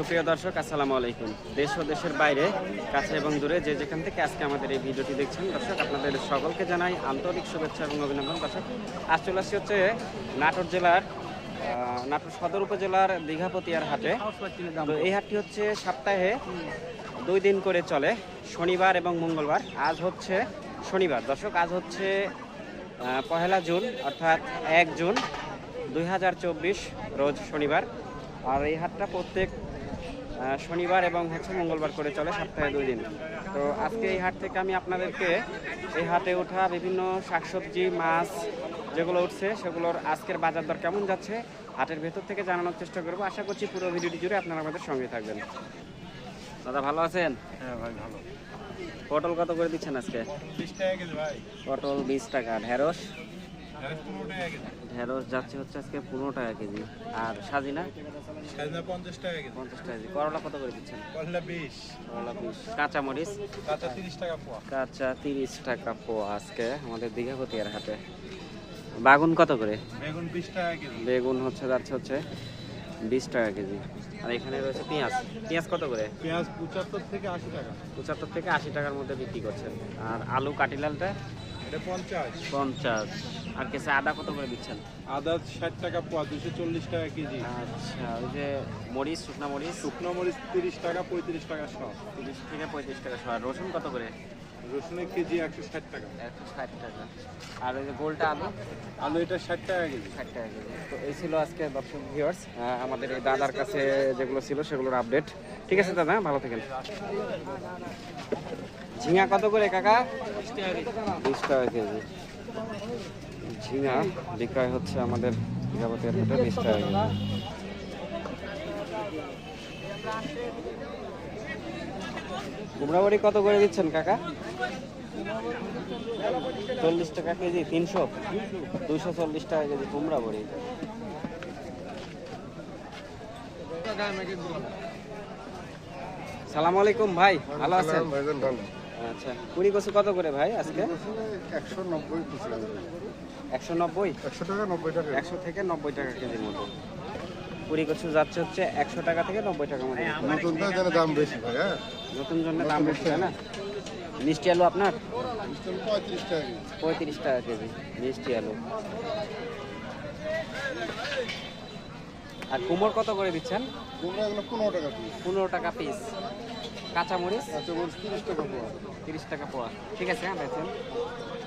সুপ্রিয় দর্শক, আসসালামু আলাইকুম। দেশ ও দেশের বাইরে, কাছে এবং দূরে যে যেখান থেকে আজকে আমাদের এই ভিডিওটি দেখছেন, দর্শক, আপনাদের সকলকে জানাই আন্তরিক শুভেচ্ছা এবং অভিনন্দন। দর্শক, আজ চলে আসছি হচ্ছে নাটোর জেলার নাটোর সদর উপজেলার দীঘাপতিয়ার হাটে। তো এই হাটটি হচ্ছে সপ্তাহে দুই দিন করে চলে, শনিবার এবং মঙ্গলবার। আজ হচ্ছে শনিবার। দর্শক, আজ হচ্ছে পহেলা জুন, অর্থাৎ এক জুন দুই হাজার চব্বিশ রোজ শনিবার। আর এই হাটটা প্রত্যেক শনিবার এবং হচ্ছে মঙ্গলবার করে চলে সপ্তাহে দুই দিন। তো আজকে এই হাট থেকে আমি আপনাদেরকে এই হাটে ওঠা বিভিন্ন শাকসবজি মাছ যেগুলো উঠছে সেগুলোর আজকের বাজার দর কেমন যাচ্ছে হাটের ভেতর থেকে জানানোর চেষ্টা করব। আশা করছি পুরো ভিডিওটি জুড়ে আপনারা আমাদের সঙ্গে থাকবেন। দাদা ভালো আছেন? হ্যাঁ ভাই ভালো। পটল কত করে দিচ্ছেন আজকে? পটল বিশ টাকা। ঢেঁড়স? ঢেঁড়স যাচ্ছে হচ্ছে আজকে পনেরো টাকা কেজি। আর সাজিনা? সাজনা পঞ্চাশ টাকা কেজি। পঞ্চাশ টাকা কেজি। করলা কত করে দিচ্ছেন? করলা বিশ। করলা বিশ। কাঁচামরিচ? কাঁচা তিরিশ টাকা পোয়া। কাঁচা তিরিশ টাকা পোয়া আজকে আমাদের দীঘাপতিয়ার হাটে। বাগুন কত করে? বেগুন বিশ টাকা কেজি। বেগুন হচ্ছে যাচ্ছে হচ্ছে বিশ টাকা কেজি। আর এখানে রয়েছে পেঁয়াজ। পেঁয়াজ কত করে? পেঁয়াজ পঁচাত্তর থেকে আশি টাকা। পঁচাত্তর থেকে আশি টাকার মধ্যে বিক্রি করছেন। আর আলু কাটিলালটা? এটা পঞ্চাশ। পঞ্চাশ। আর কেসে আদা কত করে দিচ্ছেন? আদা ষাট টাকা পোয়া দুশো চল্লিশ টাকা কেজি। আচ্ছা ওই যে মরিচ শুকনা মরিচ? শুকনো মরিচ তিরিশ টাকা পঁয়ত্রিশ টাকা সব তিরিশ থেকে পঁয়ত্রিশ টাকা আর রসুন কত করে? রসুনের কেজি একশো ষাট টাকা। একশো ষাট টাকা। আর ওই যে গোলটা আলু? আলু এটা ষাট টাকা কেজি। ষাট টাকা কেজি। তো এই ছিল আজকে দর্শক ভিউয়ার্স আমাদের এই দাদার কাছে যেগুলো ছিল সেগুলোর আপডেট ঠিক আছে দাদা ভালো থাকেন। ঝিঙা কত করে কাকা? বিশ টাকা কেজি। ঝিঙা, বিক্রয় হচ্ছে আমাদের যাবতীয় হাটে বিশ টাকা কুমড়া কত করে দিচ্ছেন, কাকা? চল্লিশ টাকা কেজি, তিনশো? দুইশো চল্লিশ টাকা কেজি কুমড়া বড়ি সালাম আলাইকুম ভাই, ভালো আছেন? আচ্ছা কুড়ি কচু কত করে ভাই আজকে? একশো নব্বই একশো নব্বই? একশো টাকা নব্বই টাকা। একশো থেকে নব্বই টাকা কেজির মতো। কুড়ি কচু যাচ্ছে হচ্ছে একশো টাকা থেকে নব্বই টাকার মতো। নতুনটা যেন দাম বেশি ভাই হ্যাঁ? নতুন জন্য দাম বেশি তাই না? মিষ্টি আলু আপনার? পঁয়ত্রিশ টাকা কেজি। মিষ্টি আলু। আর কুমোর কত করে দিচ্ছেন? পনেরো টাকা পিস পনেরো টাকা পিস কাঁচামরিচ। আচ্ছা তিরিশ টাকা পোয়া। তিরিশ টাকা পোয়া। ঠিক আছে হ্যাঁ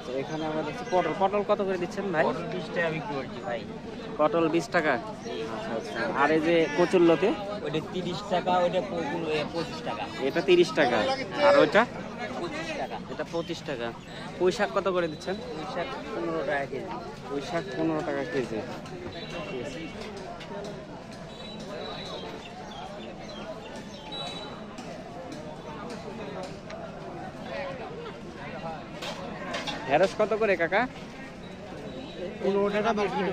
তো এখানে আমরা দেখছি পটল। পটল কত করে দিচ্ছেন ভাই? বিশ টাকা বিক্রি করছি ভাই। পটল বিশ টাকা? আচ্ছা আচ্ছা। আর এই যে কচুল্লতে ওইটা তিরিশ টাকা ওইটা পঁচিশ পঁচিশ টাকা। এটা তিরিশ টাকা। আর ওইটা? পঁচিশ টাকা। এটা পঁচিশ টাকা। পুঁই শাক কত করে দিচ্ছেন? পুঁই শাক পনেরো টাকা কেজি। পুঁই শাক পনেরো টাকা কেজি। ঢেঁড়স কত করে কাকা? পনেরো টাকা বিক্রি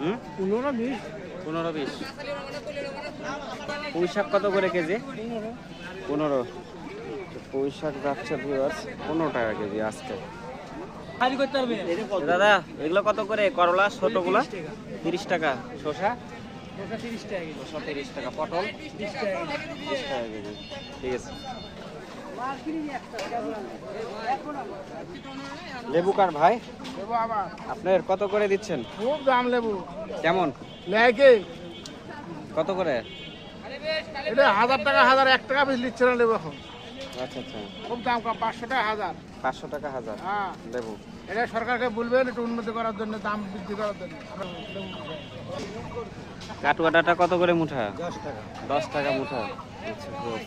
হুম? পনেরো বিশ। পনেরো বিশ। পুঁই শাক কত করে কেজি? পনেরো। পুঁই শাক যাচ্ছে পনেরো টাকা কেজি আজকে। দাদা এগুলো কত করে? করলা ছোটগুলা? তিরিশ টাকা। শসা? তিরিশ টাকা শসা তিরিশ টাকা। পটল? বিশ টাকা কেজি। ঠিক আছে। লেবু কার ভাই? আপনার কত করে দিচ্ছেন? খুব দাম লেবু। কেমন? লেগে কত করে? এটা হাজার টাকা হাজার এক টাকা পিস নিচ্ছে না লেবু এখন। আচ্ছা আচ্ছা। খুব দাম কম পাঁচশো টাকা হাজার। পাঁচশো টাকা হাজার। হ্যাঁ। লেবু। এটা সরকারকে বলবেন একটু উন্নতি করার জন্য দাম বৃদ্ধি করার জন্য। কাটুয়াটাটা কত করে মুঠা? দশ টাকা। দশ টাকা মুঠা। আচ্ছা বেশ।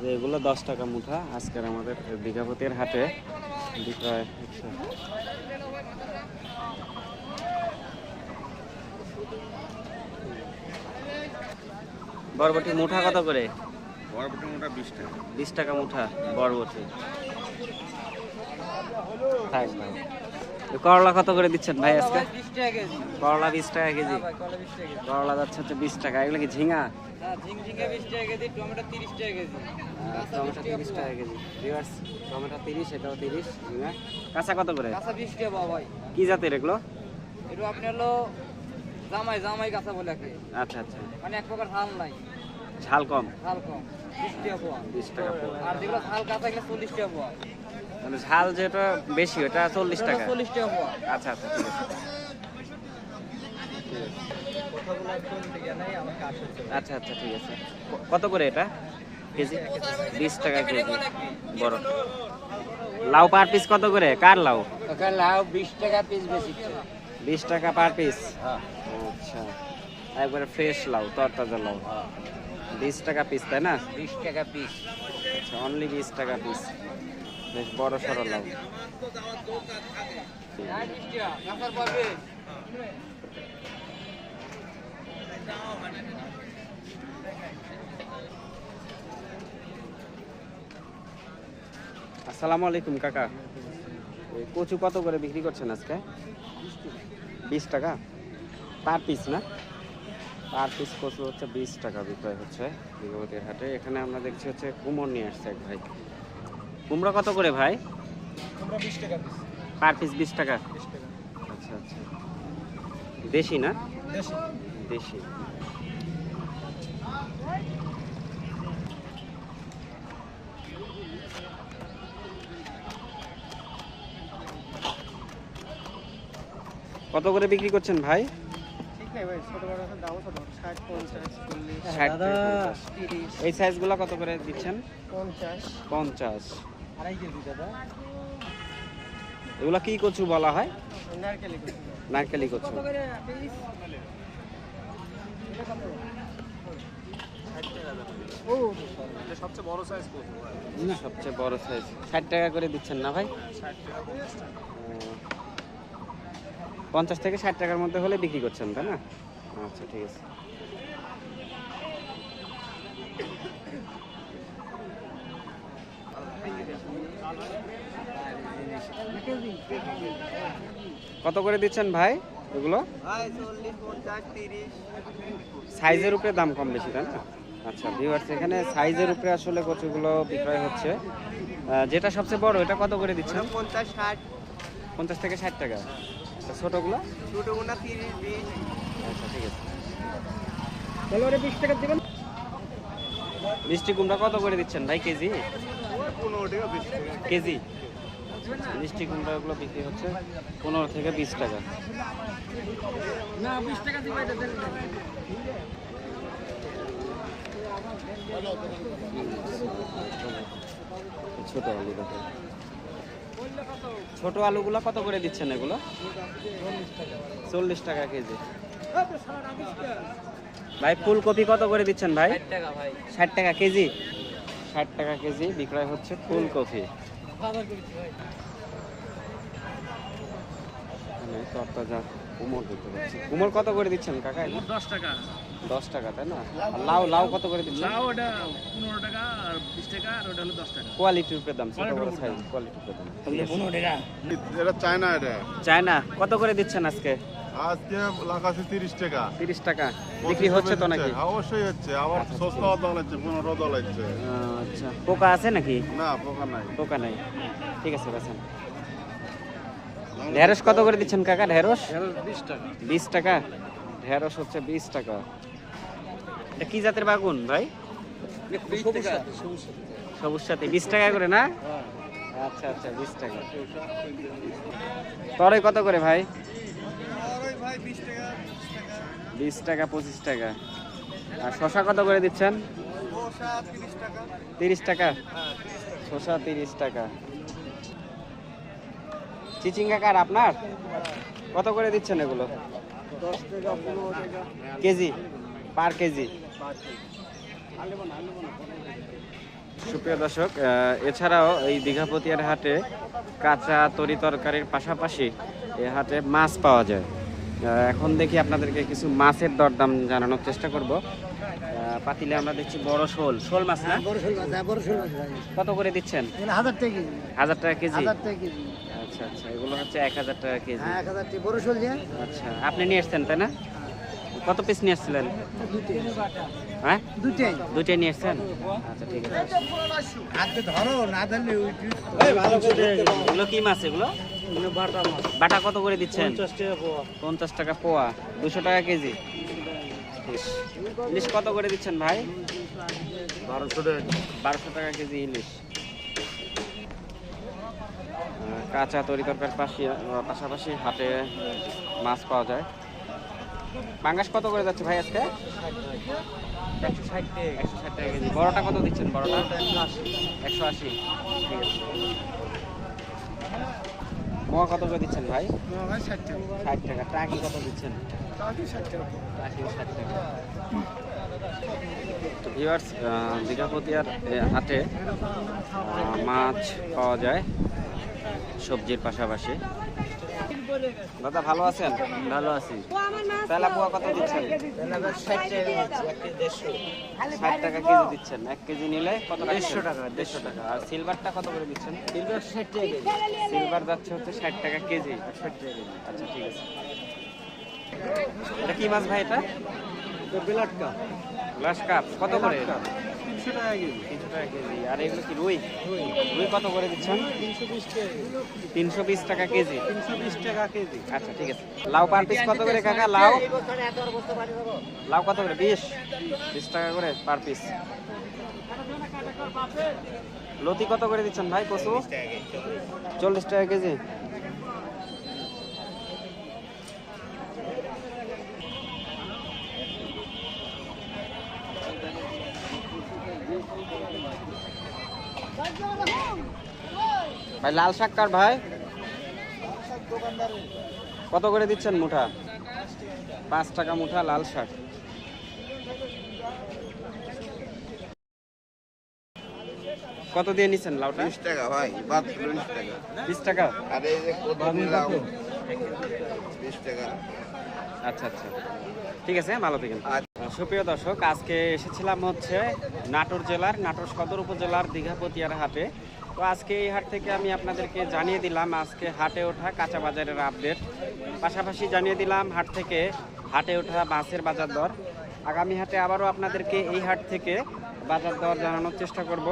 যে এগুলো দশ টাকা মুঠা আজকের আমাদের দীঘাপতির হাটে। বিক্রয় হচ্ছে। বরবটি মুঠা কত করে? বরবটি মোটা বিশ টাকা। বিশ টাকা মুঠা বরবটি। থাক ভাই। করলা কত করে দিচ্ছেন ভাই আজকে? করলা বিশ টাকা কেজি। করলা যাচ্ছে হচ্ছে বিশ টাকা। এগুলো কি ঝিঙা? টমেটো তিরিশ টাকা কেজি। টমেটো তিরিশ টাকা কেজি। টমেটো তিরিশ এটাও তিরিশ ঝিঙা। কাঁচা কত করে? কি জাতের এগুলো? এটা আপনি হলো জামাই জামাই কাঁচা বলে আচ্ছা আচ্ছা। মানে এক প্রকার হাল নাই। ঝাল কম? ঝাল কম। বিশ টাকা পোয়া। বিশ টাকা পোয়া। আর যেগুলো ঝাল কাঁচা গেলে চল্লিশ টাকা পোয়া। মানে ঝাল যেটা বেশি ওটা চল্লিশ টাকা। চল্লিশ টাকা আচ্ছা আচ্ছা ঠিক আছে। আচ্ছা আচ্ছা ঠিক আছে। কত করে এটা? কেজি? বিশ টাকা কেজি। বড়। লাউ পার পিস কত করে? কার লাউ? লাউ বিশ টাকা পিস বেশি। বিশ টাকা পার পিস? হ্যাঁ। আচ্ছা। একবারে ফ্রেশ লাউ তরতাজা লাউ। বিশ টাকা পিস তাই না? বিশ টাকা পিস আচ্ছা অনলি বিশ টাকা পিস বেশ বড় সড়ো লাউ আসসালামু আলাইকুম, কাকা। কচু কত করে বিক্রি করছেন আজকে? বিশ টাকা? পার পিস না? পার পিস কচু হচ্ছে বিশ টাকা, বিক্রয় হচ্ছে বিগবতীর হাটে। এখানে আমরা দেখছি হচ্ছে কুমড় নিয়ে আসছে এক ভাই। কুমড়ো কত করে ভাই? টাকা পিস পার পিস বিশ টাকা। বিশ টাকা। আচ্ছা আচ্ছা। দেশি না? দেশি। দেশি। কত করে বিক্রি করছেন ভাই? এই সাইজগুলো কত করে দিচ্ছেন? পঞ্চাশ। পঞ্চাশ। এগুলো কি কচু বলা হয়? নারকেলি কচু। নারকেলি কচু। ও সবচেয়ে বড় সাইজ সবচেয়ে বড় সাইজ ষাট টাকা করে দিচ্ছেন না ভাই? পঞ্চাশ থেকে ষাট টাকার মধ্যে হলে বিক্রি করছেন তাই না? আচ্ছা ঠিক আছে। কত করে দিচ্ছেন ভাই এগুলো? সাইজের উপরে দাম কম বেশি তাই না? আচ্ছা ভিউয়ার্স এখানে সাইজের উপরে আসলে কচুগুলো বিক্রয় হচ্ছে। যেটা সবচেয়ে বড় এটা কত করে দিচ্ছেন? পঞ্চাশ ষাট পঞ্চাশ থেকে ষাট টাকা। আর ছোটগুলো? ছোটো তিরিশ বিশ আচ্ছা ঠিক আছে। তাহলে ওটা বিশ টাকা দেবেন। মিষ্টি কুমড়া কত করে দিচ্ছেন ভাই কেজি? কেজি? মিষ্টি কুমড়াগুলো বিক্রি হচ্ছে পনেরো থেকে বিশ টাকা। ছোট আলু ছোট আলুগুলো কত করে দিচ্ছেন এগুলো? চল্লিশ টাকা কেজি। ভাই ফুলকপি কত করে দিচ্ছেন ভাই? ষাট টাকা ভাই। ষাট টাকা কেজি? ষাট টাকা কেজি বিক্রয় হচ্ছে ফুলকপি। এখানে তরতাজা কুমড় দেখতে পাচ্ছি কুমড় কত করে দিচ্ছেন কাকা দশ টাকা। দশ টাকা তাই না? লাউ লাউ কত করে দিচ্ছেন? লাউ ওটা পনেরো টাকা আর বিশ টাকা আর ওটা হলো দশ টাকা। কোয়ালিটির উপরে দাম ছোট Quality-র বড় উপর সাইজ দাম। কোয়ালিটির উপরে দাম। পনেরো টাকা। এটা চায়না এটা। চায়না কত করে দিচ্ছেন আজকে? আজকে লাগাচ্ছে তিরিশ টাকা। তিরিশ টাকা। বিক্রি হচ্ছে তো নাকি? হ্যাঁ, অবশ্যই হচ্ছে। আবার আচ্ছা, সস্তা দলাচ্ছে পনেরো দলাচ্ছে আচ্ছা। পোকা আছে নাকি? না পোকা নাই। পোকা নাই। ঠিক আছে বেছেন ঢেঁড়স কত করে দিচ্ছেন কাকা? ঢেঁড়স? বিশ টাকা। বিশ টাকা? ঢেঁড়স হচ্ছে বিশ টাকা। এটা কি জাতের বাগুন ভাই? সবুজ সাথে। বিশ টাকা করে না? আচ্ছা আচ্ছা বিশ টাকা। তরে কত করে ভাই? বিশ টাকা পঁচিশ টাকা? আর শশা কত করে দিচ্ছেন? তিরিশ টাকা। শশা তিরিশ টাকা। চিচিঙ্গা কার আপনার? কত করে দিচ্ছেন এগুলো? কেজি? Per KG? সুপ্রিয় দর্শক এছাড়াও এই দীঘাপতিয়ার হাটে কাঁচা তরি তরকারির পাশাপাশি এ হাটে মাছ পাওয়া যায়। এখন দেখি আপনাদেরকে কিছু মাছের দরদাম জানানোর চেষ্টা করব। পাতিলে আমরা দেখছি বড় শোল। শোল মাছ না? বড় শোল মাছ বড় শোল মাছ কত করে দিচ্ছেন? হাজার টাকা কেজি। হাজার টাকা কেজি? হাজার টাকা কেজি। আচ্ছা আচ্ছা এগুলো হচ্ছে এক হাজার টাকা কেজি। হ্যাঁ বড় শোল দিয়ে আচ্ছা আপনি নিয়ে এসছেন তাই না? কত পিস নিয়ে আসছিলেন? হ্যাঁ? দুটাই। দুইটাই নিয়ে এসছেন আচ্ছা ঠিক আছে। হাতে ধরো না ধরলে এগুলো কি মাছ এগুলো? বাটা কত করে দিচ্ছেন? পঞ্চাশ টাকা পোয়া। পঞ্চাশ টাকা পোয়া। দুশো টাকা কেজি। ইলিশ। কত করে দিচ্ছেন ভাই? বারোশো টাকা বারোশো টাকা কেজি ইলিশ। কাঁচা তরি তরকার পাশে পাশাপাশি হাটে মাছ পাওয়া যায়। পাঙ্গাস কত করে যাচ্ছে ভাই আজকে? একশো ষাট একশো ষাট টাকা কেজি। বড়টা কত দিচ্ছেন বড়টা? একশো আশি। ঠিক আছে। মোয়া কত করে দিচ্ছেন ভাই? ষাট টাকা। টাকি। কত দিচ্ছেন? তো ভিউয়ার্স দীঘাপতিয়ার হাটে মাছ পাওয়া যায় সবজির পাশাপাশি। দাদা ভালো আছেন? ভালো আছি। তেলা পোয়া কত দিচ্ছেন? ষাট টাকা কেজি দিচ্ছেন। এক কেজি নিলে কত দেড়শো টাকা দেড়শো টাকা। আর সিলভারটা কত করে দিচ্ছেন? সিলভার ষাট টাকা কেজি। সিলভার যাচ্ছে হচ্ছে ষাট টাকা কেজি। ষাট টাকা আচ্ছা ঠিক আছে। এটা কি মাছ ভাই এটা? বিলাট কাপ কাপ। কত করে? তিনশো টাকা কেজি। তিনশো টাকা কেজি। আর এগুলো কি রুই? রুই। কত করে দিচ্ছেন? তিনশো বিশ টাকা তিনশো বিশ টাকা কেজি। তিনশো বিশ টাকা কেজি। আচ্ছা ঠিক আছে। লাউ পার পিস কত করে কাকা? লাউ? লাউ কত করে? বিশ? বিশ টাকা করে পার পিস লতি কত করে দিচ্ছেন ভাই? কচু? চল্লিশ টাকা কেজি। ভাই লাল শাক কার ভাই? কত করে দিচ্ছেন মুঠা? পাঁচ টাকা মুঠা লাল শাক। কত দিয়ে নিচ্ছেন লাউটা? বিশ টাকা ভাই বিশ টাকা। আর এই যে নিলাম বিশ টাকা। আচ্ছা আচ্ছা। ঠিক আছে ভালো থাকেন। সুপ্রিয় দর্শক, আজকে এসেছিলাম হচ্ছে নাটোর জেলার, নাটোর সদর উপজেলার দীঘাপতিয়ার হাটে। তো আজকে এই হাট থেকে আমি আপনাদেরকে জানিয়ে দিলাম, আজকে হাটে ওঠা কাঁচা বাজারের আপডেট। পাশাপাশি জানিয়ে দিলাম, হাট থেকে হাটে ওঠা মাছের বাজার দর। আগামী হাটে আবারও আপনাদেরকে এই হাট থেকে বাজার দর জানানোর চেষ্টা করব।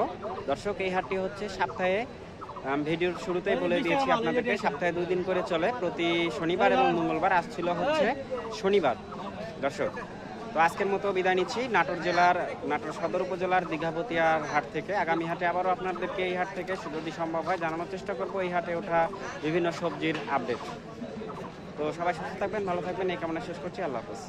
দর্শক, এই হাটটি হচ্ছে সপ্তাহে ভিডিওর শুরুতেই বলে দিয়েছি আপনাদেরকে, সপ্তাহে দুই দিন করে চলে। প্রতি শনিবার এবং মঙ্গলবার আসছিল হচ্ছে শনিবার। দর্শক তো আজকের মতো বিদায় নিচ্ছি। নাটোর জেলার, নাটোর সদর উপজেলার দীঘাপতিয়ার হাট থেকে। আগামী হাটে আবারও আপনাদেরকে এই হাট থেকে যদি সম্ভব হয় জানানোর চেষ্টা করব। এই হাটে ওঠা বিভিন্ন সবজির আপডেট। তো সবাই সুস্থ থাকবেন, ভালো থাকবেন। এই কামনা শেষ করছি। আল্লাহ হাফেজ।